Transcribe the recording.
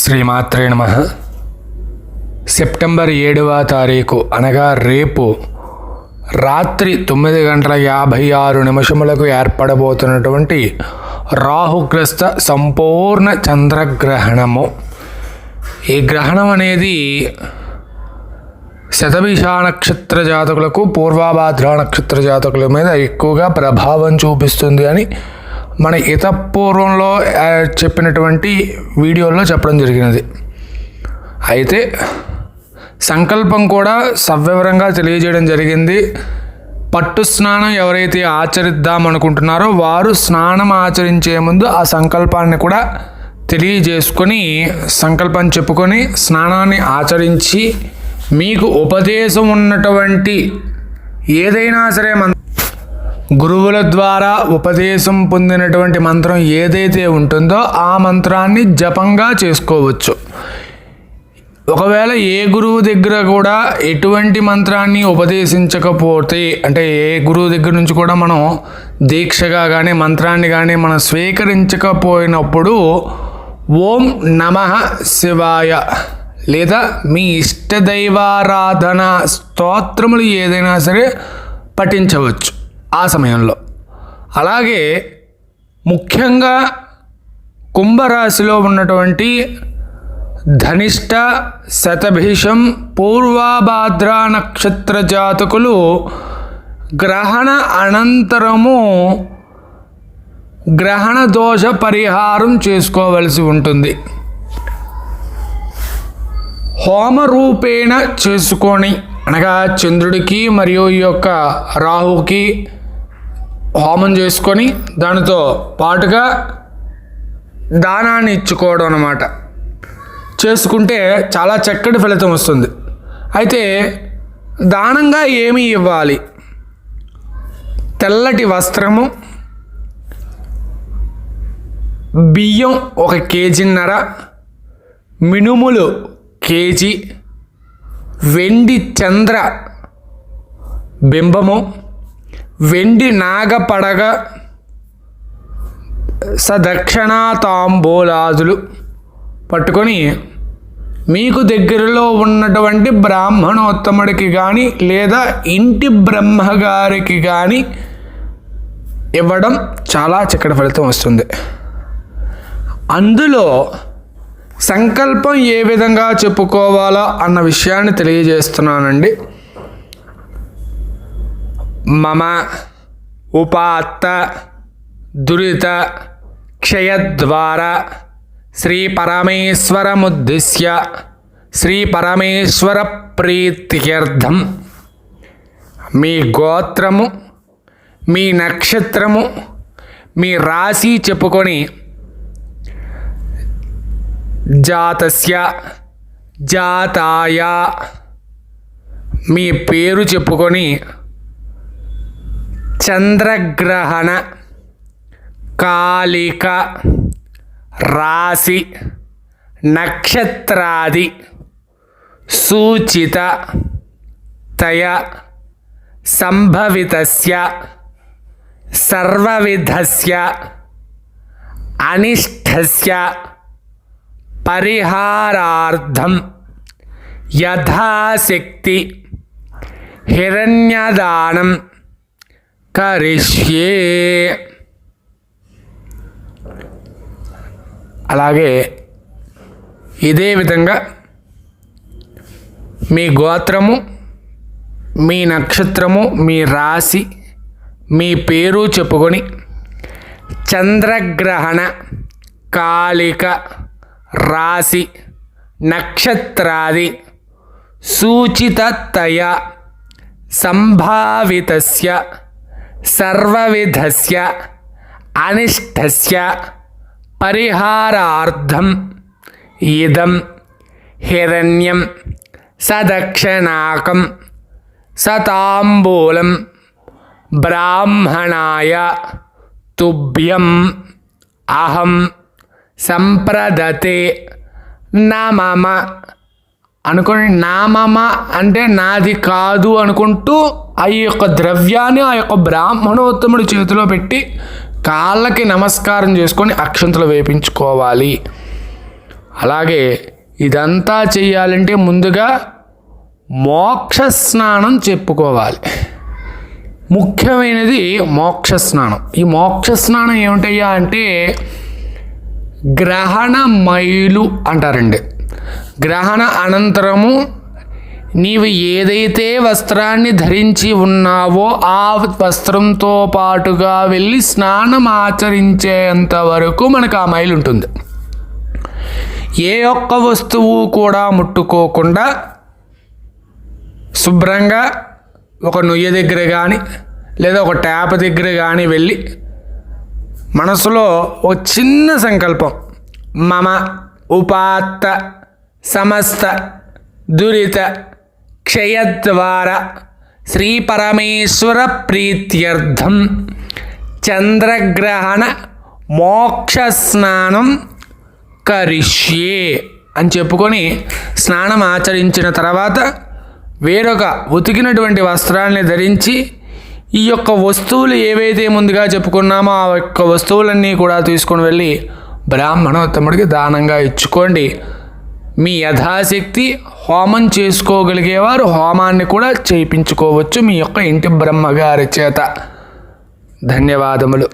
శ్రీమాత్రే నమ. సెప్టెంబర్ ఏడవ తారీఖు అనగా రేపు రాత్రి తొమ్మిది గంటల యాభై ఆరు నిమిషములకు ఏర్పడబోతున్నటువంటి రాహుగ్రస్త సంపూర్ణ చంద్రగ్రహణము. ఈ గ్రహణం అనేది శతభిష నక్షత్ర జాతకులకు పూర్వాభాద్ర నక్షత్ర జాతకుల మీద ఎక్కువగా ప్రభావం చూపిస్తుంది అని మన ఇతపూర్వంలో చెప్పినటువంటి వీడియోల్లో చెప్పడం జరిగినది. అయితే సంకల్పం కూడా సవివరంగా తెలియజేయడం జరిగింది. పట్టు స్నానం ఎవరైతే ఆచరిద్దాం అనుకుంటున్నారో వారు స్నానం ఆచరించే ముందు ఆ సంకల్పాన్ని కూడా తెలియజేసుకొని సంకల్పం చెప్పుకొని స్నానాన్ని ఆచరించి మీకు ఉపదేశం ఉన్నటువంటి ఏదైనా సరే మన గురువుల ద్వారా ఉపదేశం పొందినటువంటి మంత్రం ఏదైతే ఉంటుందో ఆ మంత్రాన్ని జపంగా చేసుకోవచ్చు. ఒకవేళ ఏ గురువు దగ్గర కూడా ఎటువంటి మంత్రాన్ని ఉపదేశించకపోతే అంటే ఏ గురువు దగ్గర నుంచి కూడా మనం దీక్షగా కానీ మంత్రాన్ని కానీ మనం స్వీకరించకపోయినప్పుడు ఓం నమ శివాయ లేదా మీ ఇష్టదైవారాధన స్తోత్రములు ఏదైనా సరే పఠించవచ్చు. ఆ సమయంలో. అలాగే ముఖ్యంగా కుంభరాశిలో ఉన్నటువంటి ధనిష్ట శతభీషం పూర్వాభాద్ర నక్షత్ర జాతకులు గ్రహణ అనంతరము గ్రహణ దోష పరిహారం చేసుకోవలసి ఉంటుంది. హోమరూపేణ చేసుకొని అనగా చంద్రుడికి మరియు ఈ యొక్క రాహుకి హోమం చేసుకొని దానితో పాటుగా దానాన్ని ఇచ్చుకోవడం అన్నమాట. చేసుకుంటే చాలా చక్కటి ఫలితం వస్తుంది. అయితే దానంగా ఏమి ఇవ్వాలి? తెల్లటి వస్త్రము బియ్యం ఒక కేజీన్నర మినుములు కేజీ వెండి చంద్ర బింబము వెండి నాగపడగ సదక్షిణా తాంబూలాదులు పట్టుకొని మీకు దగ్గరలో ఉన్నటువంటి బ్రాహ్మణోత్తముడికి కానీ లేదా ఇంటి బ్రహ్మగారికి కానీ ఇవ్వడం చాలా చక్కటి ఫలితం వస్తుంది. అందులో సంకల్పం ఏ విధంగా చెప్పుకోవాలా అన్న విషయాన్ని తెలియజేస్తున్నానండి. మమ ఉపాత్త దురిత క్షయద్వార శ్రీ పరమేశ్వరముద్దిశ్య శ్రీ పరమేశ్వర ప్రీత్యర్థం మీ గోత్రము మీ నక్షత్రము మీ రాశి చెప్పుకొని జాతస్య జాతాయ మీ పేరు చెప్పుకొని చంద్రగ్రహణ కాలిక రాశి నక్షత్రాది సూచిత తయ సంభవితస్య సర్వవిధస్య అనిష్టస్య పరిహారార్థం యథాశక్తి హిరణ్యదానం కరిష్యే. అలాగే ఇదే విధంగా మీ గోత్రము మీ నక్షత్రము మీ రాశి మీ పేరు చెప్పుకొని చంద్రగ్రహణ కాళిక రాశి నక్షత్రాది సూచితతయ సంభావితస్య సర్వవిధస్య అనిష్టస్య పరిహారార్థం ఇదం హిరణ్యం సదక్షిణాకం సతాంబూలం బ్రాహ్మణాయ తుభ్యం అహం సంప్రదతే నమమ అనుకోని నామమ అంటే నాది కాదు అనుకుంటూ ఆ యొక్క ద్రవ్యాన్ని ఆ యొక్క బ్రాహ్మణోత్తముడి చేతిలో పెట్టి కాళ్ళకి నమస్కారం చేసుకొని అక్షంతలు వేపించుకోవాలి. అలాగే ఇదంతా చేయాలంటే ముందుగా మోక్ష స్నానం చెప్పుకోవాలి. ముఖ్యమైనది మోక్ష స్నానం. ఈ మోక్ష స్నానం ఏమిటయ్యా అంటే గ్రహణ మైలు అంటారండి. గ్రహణ అనంతరము నీవు ఏదైతే వస్త్రాన్ని ధరించి ఉన్నావో ఆ వస్త్రంతో పాటుగా వెళ్ళి స్నానం ఆచరించేంత వరకు మనకు ఆ మైలు ఉంటుంది. ఏ ఒక్క వస్తువు కూడా ముట్టుకోకుండా శుభ్రంగా ఒక నొయ్య దగ్గర కానీ లేదా ఒక ట్యాప్ దగ్గర కానీ వెళ్ళి మనసులో ఒక చిన్న సంకల్పం. మమ ఉపాత్త సమస్త దురిత క్షయద్వార శ్రీ పరమేశ్వర ప్రీత్యర్థం. చంద్రగ్రహణ మోక్ష స్నానం కరిష్యే అని చెప్పుకొని స్నానం ఆచరించిన తర్వాత వేరొక ఉతికినటువంటి వస్త్రాన్ని ధరించి ఈ యొక్క వస్తువులు ఏవైతే ముందుగా చెప్పుకున్నామో ఆ యొక్క వస్తువులన్నీ కూడా తీసుకొని వెళ్ళి బ్రాహ్మణోత్తముడికి దానంగా ఇచ్చుకోండి. మీ యథాశక్తి హోమం చేసుకోగలిగేవారు హోమాన్ని కూడా చేయించుకోవచ్చు మీ యొక్క ఇంటి బ్రహ్మగారి చేత. ధన్యవాదములు.